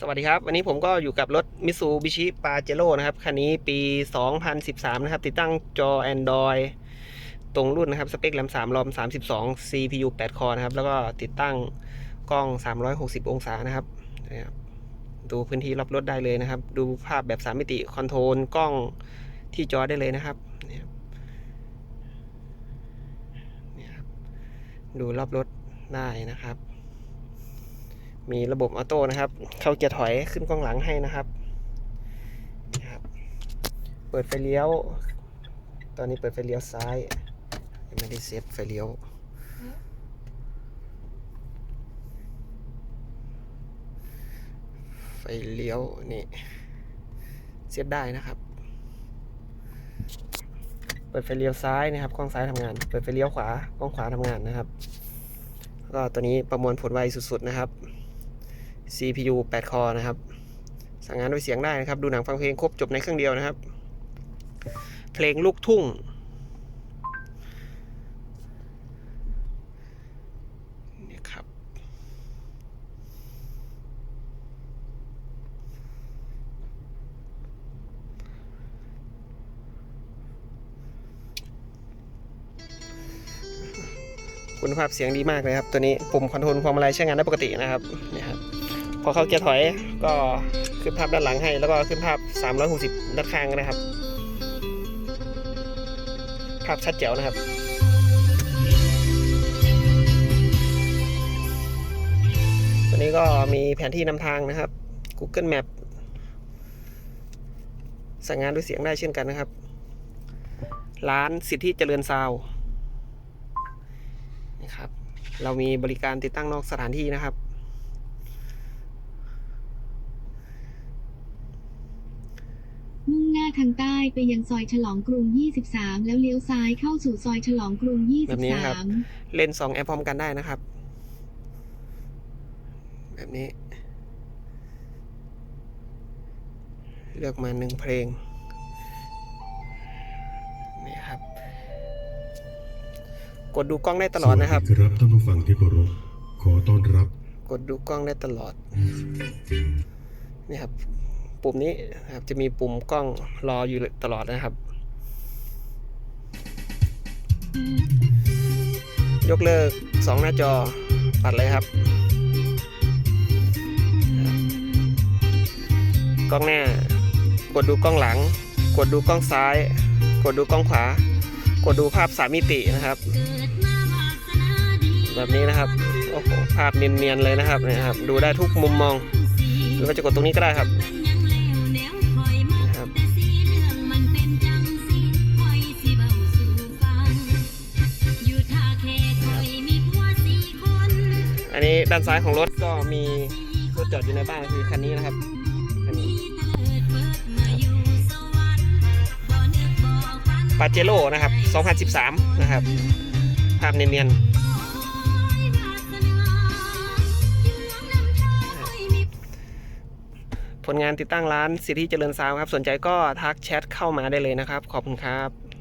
สวัสดีครับ วันนี้ผมก็อยู่กับรถ Mitsubishi Pajero นะครับ คันนี้ปี 2013 นะครับ ติดตั้งจอ Android ตรงรุ่นนะครับ สเปคแรม3รอม 32 CPU 8 คอนะครับ แล้วก็ติดตั้งกล้อง 360 องศานะครับนะครับดูพื้นที่รอบรถได้เลยนะครับ ดูภาพแบบ 3 มิติคอนโทรลกล้องที่จอได้เลยนะครับนี่ยครับเนี่ยครับดูรอบรถได้นะครับ มีระบบออโต้นะครับ เข้าเกียร์ถอยขึ้นกล้องหลังให้นะครับ เปิดไฟเลี้ยว ตอนนี้เปิดไฟเลี้ยวซ้ายยังไม่ได้เซตไฟเลี้ยว ไฟเลี้ยวนี่เซตได้นะครับ เปิดไฟเลี้ยวซ้ายนะครับ กล้องซ้ายทำงาน เปิดไฟเลี้ยวขวา กล้องขวาทำงานนะครับ ก็ตัวนี้ประมวลผลไวสุดๆนะครับ CPU 8 คอนะครับ สั่งงานด้วยเสียงได้นะครับ ดูหนังฟังเพลงครบจบในเครื่องเดียวนะครับ เพลงลูกทุ่ง นี่ครับ คุณภาพเสียงดีมากเลยครับ ตัวนี้ปุ่มคอนโทรลพวงมาลัยใช้งานได้ปกตินะครับเนี่ยครับ พอเข้าเกียร์ถอยก็ขึ้นภาพด้านหลังให้ แล้วก็ขึ้นภาพ 360 ด้านข้างนะครับ ภาพชัดแจ๋วนะครับตัวนี้ก็มีแผนที่นำทางนะครับ Google Map สั่งงานด้วยเสียงได้เช่นกันนะครับ ร้านสิทธิเจริญซาวนะครับ เรามีบริการติดตั้งนอกสถานที่นะครับ มุ่งหน้า ทางใต้ไปยังซอยฉลองกรุง 23 แล้วเลี้ยวซ้ายเข้าสู่ซอยฉลองกรุง แบบนี้นะครับ 23 เล่นสองแอปพร้อมกันได้นะครับ แบบนี้ เลือกมาหนึ่งเพลง นี่ครับ กดดูกล้องได้ตลอดนะครับ สวัสดีครับท่านผู้ฟังที่เคารพขอต้อนรับ กดดูกล้องได้ตลอด นี่ครับ ปุ่มนี้นะครับจะมีปุ่มกล้องรออยู่ตลอดนะครับ ยกเลิกสองหน้าจอปัดเลยครับ กล้องหน้ากดดูกล้องหลัง กดดูกล้องซ้าย กดดูกล้องขวา กดดูภาพสามมิตินะครับ แบบนี้นะครับโอ้โหภาพเนียนๆเลยนะครับนี่ยครับ ดูได้ทุกมุมมองหรือว่าจะกดตรงนี้ก็ได้ครับ อันนี้ด้านซ้ายของรถก็มีรถจอดอยู่ในบ้านคือคันนี้นะครับคันนี้ปาเจโร่นะครับ 2013 นะครับ ภาพเนียนๆ ผลงานติดตั้งร้านสิทธิเจริญซาวครับ สนใจก็ทักแชทเข้ามาได้เลยนะครับ ขอบคุณครับ